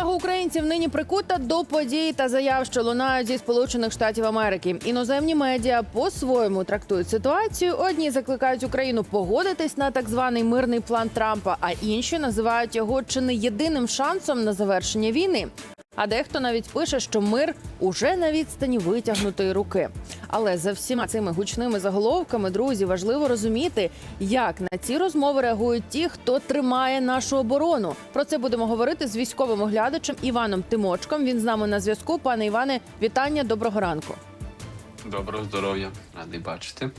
увага українців нині прикута до подій та заяв, що лунають зі Сполучених Штатів Америки. Іноземні медіа по-своєму трактують ситуацію. Одні закликають Україну погодитись на так званий мирний план Трампа, а інші називають його чи не єдиним шансом на завершення війни. А дехто навіть пише, що мир уже на відстані витягнутої руки. Але за всіма цими гучними заголовками, друзі, важливо розуміти, як на ці розмови реагують ті, хто тримає нашу оборону. Про це будемо говорити з військовим оглядачем Іваном Тимочком. Він з нами на зв'язку. Пане Іване, вітання, доброго ранку. Доброго здоров'я, радий бачити.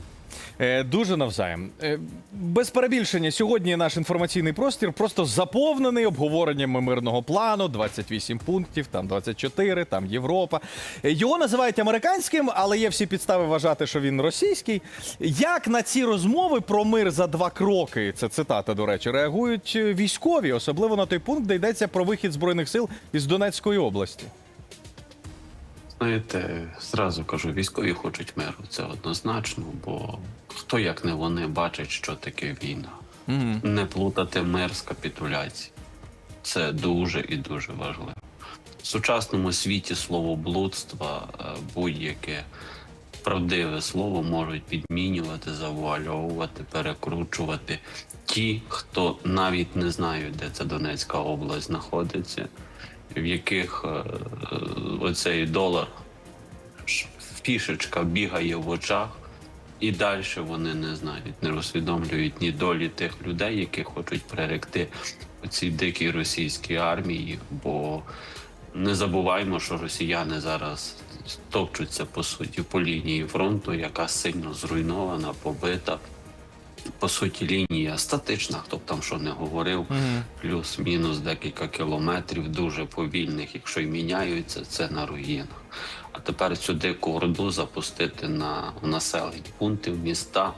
Е, Дуже навзаєм. Е, Без перебільшення, сьогодні наш інформаційний простір просто заповнений обговореннями мирного плану. 28 пунктів, там 24, там Європа. Е, Його називають американським, але є всі підстави вважати, що він російський. Як на ці розмови про мир за два кроки, це цитата, до речі, реагують військові, особливо на той пункт, де йдеться про вихід збройних сил із Донецької області. Знаєте, зразу кажу, військові хочуть миру. Це однозначно, бо хто як не вони бачить, що таке війна. Не плутати мир з капітуляції. Це дуже і дуже важливо. В сучасному світі словоблудства е, будь-яке правдиве слово можуть підмінювати, завуальовувати, перекручувати ті, хто навіть не знають, де ця Донецька область знаходиться, в яких е, оцей долар фішечка бігає в очах, і далі вони не знають, не усвідомлюють ні долі тих людей, які хочуть приректи цій дикій російській армії. Бо не забуваймо, що росіяни зараз топчуться по суті по лінії фронту, яка сильно зруйнована, побита. По суті, лінія статична, хто б там що не говорив, плюс-мінус декілька кілометрів, дуже повільних. Якщо й міняються, це на руїнах. А тепер цю дику орду запустити на в населені пункти, в міста,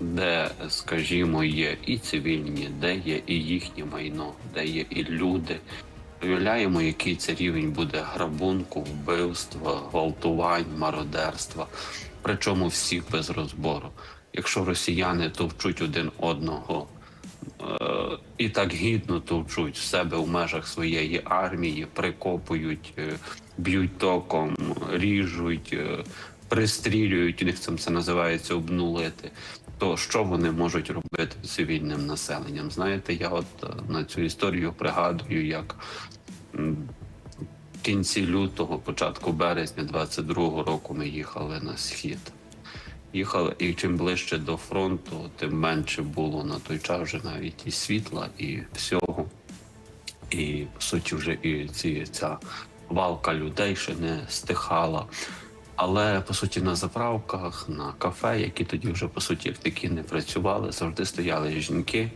де, скажімо, є і цивільні, де є і їхнє майно, де є і люди. Уявляємо, який це рівень буде грабунку, вбивства, гвалтувань, мародерства. Причому всіх без розбору. Якщо росіяни товчуть один одного е, і так гідно товчуть в себе в межах своєї армії, прикопують, е, б'ють током, ріжуть, е, пристрілюють, у них цим це називається обнулити. То що вони можуть робити цивільним населенням? Знаєте, я от на цю історію пригадую, як кінці лютого, початку березня 22-го року ми їхали на схід. Їхали, і чим ближче до фронту, тим менше було на той час вже навіть і світла, і всього. І по суті, вже і ці, ця валка людей ще не стихала. Але по суті на заправках, на кафе, які тоді вже по суті як такі не працювали, завжди стояли жінки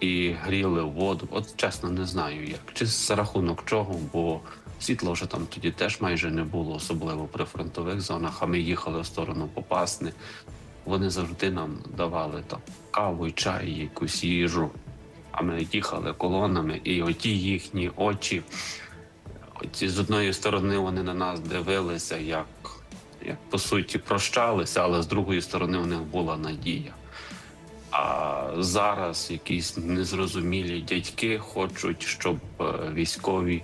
і гріли воду. От чесно, не знаю як. Чи за рахунок чого, бо світла вже там тоді теж майже не було, особливо при фронтових зонах. А ми їхали в сторону Попасни. Вони завжди нам давали там каву, чай, якусь їжу. А ми їхали колонами, і оті їхні очі, оці з одної сторони вони на нас дивилися, як, як по суті прощалися, але з другої сторони у них була надія. А зараз якісь незрозумілі дядьки хочуть, щоб е, військові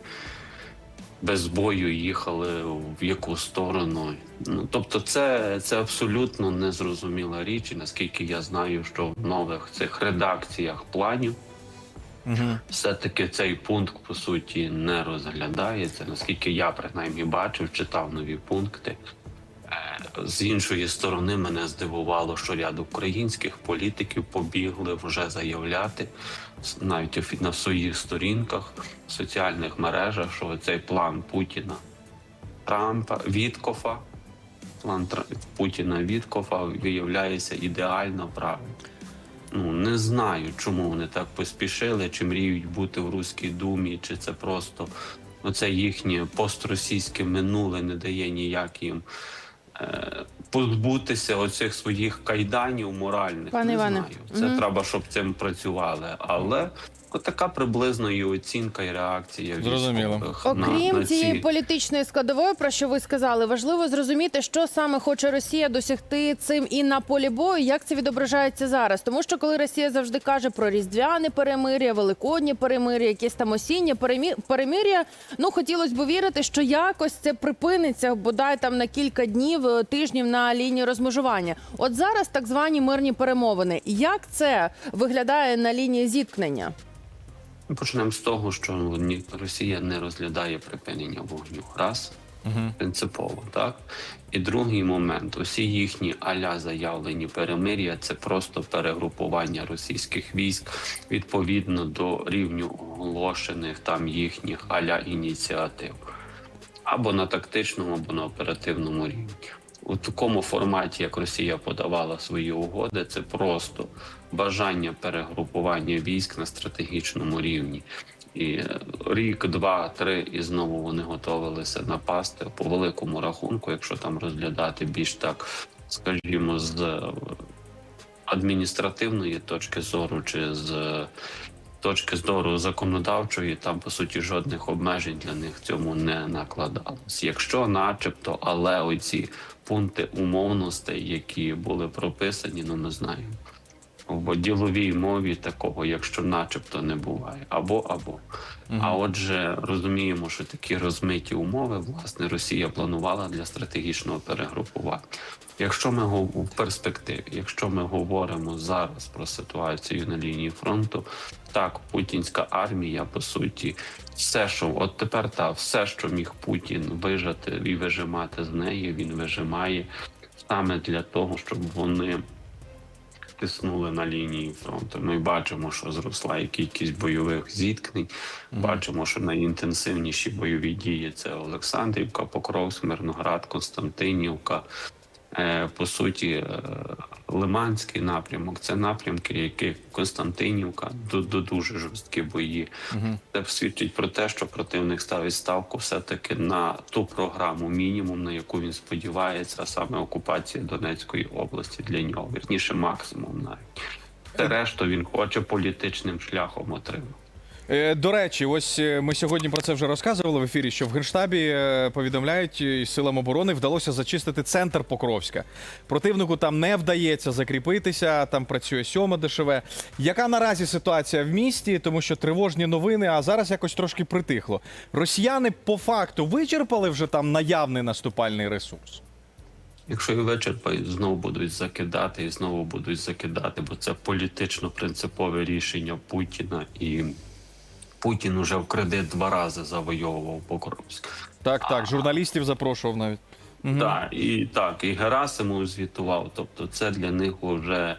без бою їхали в яку сторону. Ну тобто, це, це абсолютно незрозуміла річ. І наскільки я знаю, що в нових цих редакціях планів все-таки цей пункт по суті не розглядається. Наскільки я принаймні бачив, читав нові пункти. З іншої сторони, мене здивувало, що ряд українських політиків побігли вже заявляти навіть на своїх сторінках в соціальних мережах, що цей план Путіна Трампа Віткофа, план Путіна Віткофа виявляється ідеально правильним. Ну не знаю, чому вони так поспішили, чи мріють бути в Руській думі, чи це просто оце їхнє постросійське минуле не дає ніяк їм позбутися оцих своїх кайданів моральних. Пане не Іване, знаю. Це мгм. треба, щоб цим працювали. Але Отака приблизно і оцінка і реакція Зрозуміло. військових на, Окрім на цієї політичної складової, про що ви сказали, важливо зрозуміти, що саме хоче Росія досягти цим і на полі бою, як це відображається зараз. Тому що коли Росія завжди каже про різдвяне перемир'я, великодні перемир'я, якісь там осінні перемі- перемир'я, ну хотілося б вірити, що якось це припиниться, бодай там на кілька днів, е, тижнів на лінії розмежування. От зараз так звані мирні перемовини. Як це виглядає на лінії зіткнення? Ми почнемо з того, що Росія не розглядає припинення вогню. Раз. Принципово, так? І другий момент: усі їхні аля заявлені перемир'я це просто перегрупування російських військ відповідно до рівню оголошених там їхніх аля ініціатив, або на тактичному, або на оперативному рівні. У такому форматі, як Росія подавала свої угоди, це просто бажання перегрупування військ на стратегічному рівні. І рік, два, три, і знову вони готувалися напасти по великому рахунку, якщо там розглядати більш так, скажімо, з адміністративної точки зору чи з точки зору законодавчої, там по суті жодних обмежень для них цьому не накладалось. Якщо, начебто, але оці пункти умовностей, які були прописані, ну не знаємо. В діловій мові такого, якщо начебто не буває, або або. А отже, розуміємо, що такі розмиті умови власне Росія планувала для стратегічного перегрупування. Якщо ми в перспективі, якщо ми говоримо зараз про ситуацію на лінії фронту, так путінська армія по суті, все, що от тепер та все, що міг Путін вижати і вижимати з неї, він вижимає саме для того, щоб вони тиснули на лінії фронту. Ми бачимо, що зросла і кількість бойових зіткнень. Бачимо, що найінтенсивніші бойові дії це Олександрівка, Покров, Смирноград, Константинівка. Е, По суті, е, Лиманський напрямок це напрямки, які Константинівка до, до дуже жорсткі бої. Це свідчить про те, що противник ставить ставку все-таки на ту програму мінімум, на яку він сподівається, а саме окупація Донецької області для нього, вірніше максимум навіть. Те решту він хоче політичним шляхом отримати. Е, До речі, ось е, ми сьогодні про це вже розказували в ефірі, що в Генштабі е, повідомляють, силам оборони вдалося зачистити центр Покровська. Противнику там не вдається закріпитися, там працює сьома ДШВ. Яка наразі ситуація в місті? Тому що тривожні новини, а зараз якось трошки притихло. Росіяни по факту вичерпали вже там наявний наступальний ресурс. Якщо і вичерпають, знову будуть закидати і знову будуть закидати, бо це політично принципове рішення Путіна і. Путін уже в кредит два рази завойовував Покровськ. Так, так, журналістів запрошував навіть. Так, і так, і Герасимов звітував. Тобто, це для них вже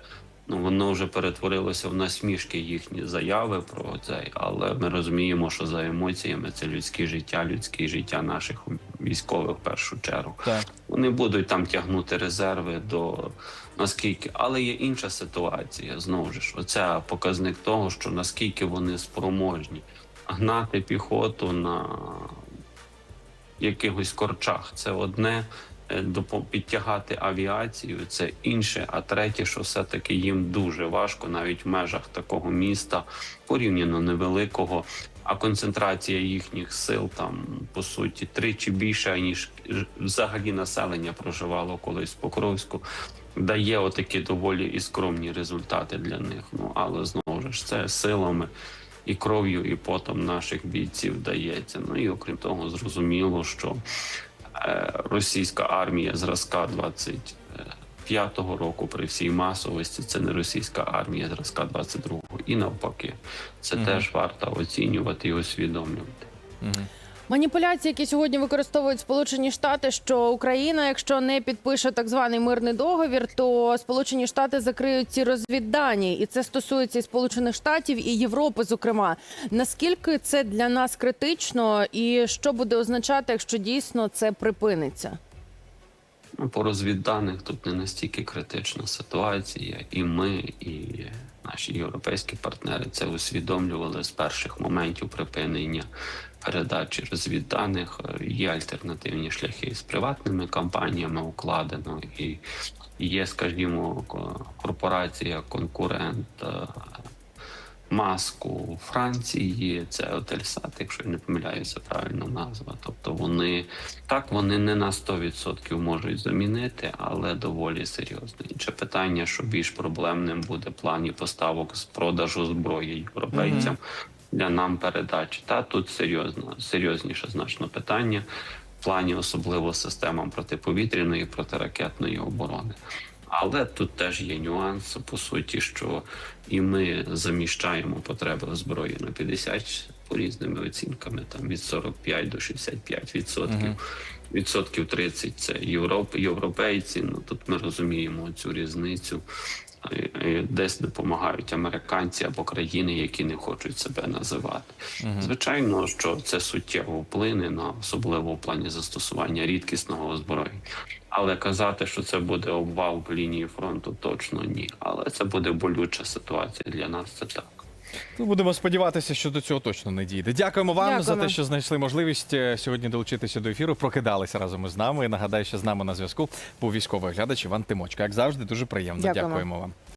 ну воно вже перетворилося в насмішки їхні заяви про це. Але ми розуміємо, що за емоціями це людське життя, людське життя наших військових в першу чергу. Так. Вони будуть там тягнути резерви до наскільки, але є інша ситуація. Знову ж оце показник того, що наскільки вони спроможні гнати піхоту на якихось корчах. Це одне. Е, Підтягати авіацію це інше, а третє, що все-таки їм дуже важко, навіть в межах такого міста, порівняно невеликого, а концентрація їхніх сил там по суті тричі більша, ніж взагалі населення проживало колись в Покровську. Дає отакі доволі і скромні результати для них. Ну але знову ж це силами і кров'ю, і потом наших бійців дається. Ну і окрім того, зрозуміло, що російська армія зразка 25-го року при всій масовості це не російська армія зразка 22-го. І навпаки, це теж варто оцінювати і усвідомлювати. Маніпуляції, які сьогодні використовують Сполучені Штати, що Україна, якщо не підпише так званий мирний договір, то Сполучені Штати закриють ці розвіддані, і це стосується і Сполучених Штатів і Європи. Зокрема, наскільки це для нас критично, і що буде означати, якщо дійсно це припиниться? Ну, по розвідданих тут не настільки критична ситуація, і ми, і наші європейські партнери це усвідомлювали з перших моментів припинення передачі розвідданих. Е, Є альтернативні шляхи з приватними компаніями укладено, і є, скажімо, корпорація, конкурент. Маску Франції, це Отельсат, якщо я не помиляюся, правильно назва. Тобто вони так вони не на 100% можуть замінити, але доволі серйозно. Інше питання, що більш проблемним буде в плані поставок з продажу зброї європейцям для нам передачі. Та тут серйозно, серйозніше значно питання в плані особливо системам протиповітряної протиракетної оборони. Але тут теж є нюанс, по суті, що і ми заміщаємо потреби в зброї на 50 по різними оцінками, там від 45 до 65 відсотків. Відсотків 30 – це Європ, європейці. Ну тут ми розуміємо цю різницю. Десь допомагають американці або країни, які не хочуть себе називати. Звичайно, що це суттєво вплине на особливо в плані застосування рідкісного озброєння. Але казати, що це буде обвал в лінії фронту, точно ні. Але це буде болюча ситуація для нас. Це так. Ну, будемо сподіватися, що до цього точно не дійде. Дякуємо вам за те, що знайшли можливість е, сьогодні долучитися до ефіру. Прокидалися разом із нами. І нагадаю, що з нами на зв'язку був військовий глядач Іван Тимочка. Як завжди, дуже приємно. Дякуємо. Дякуємо вам.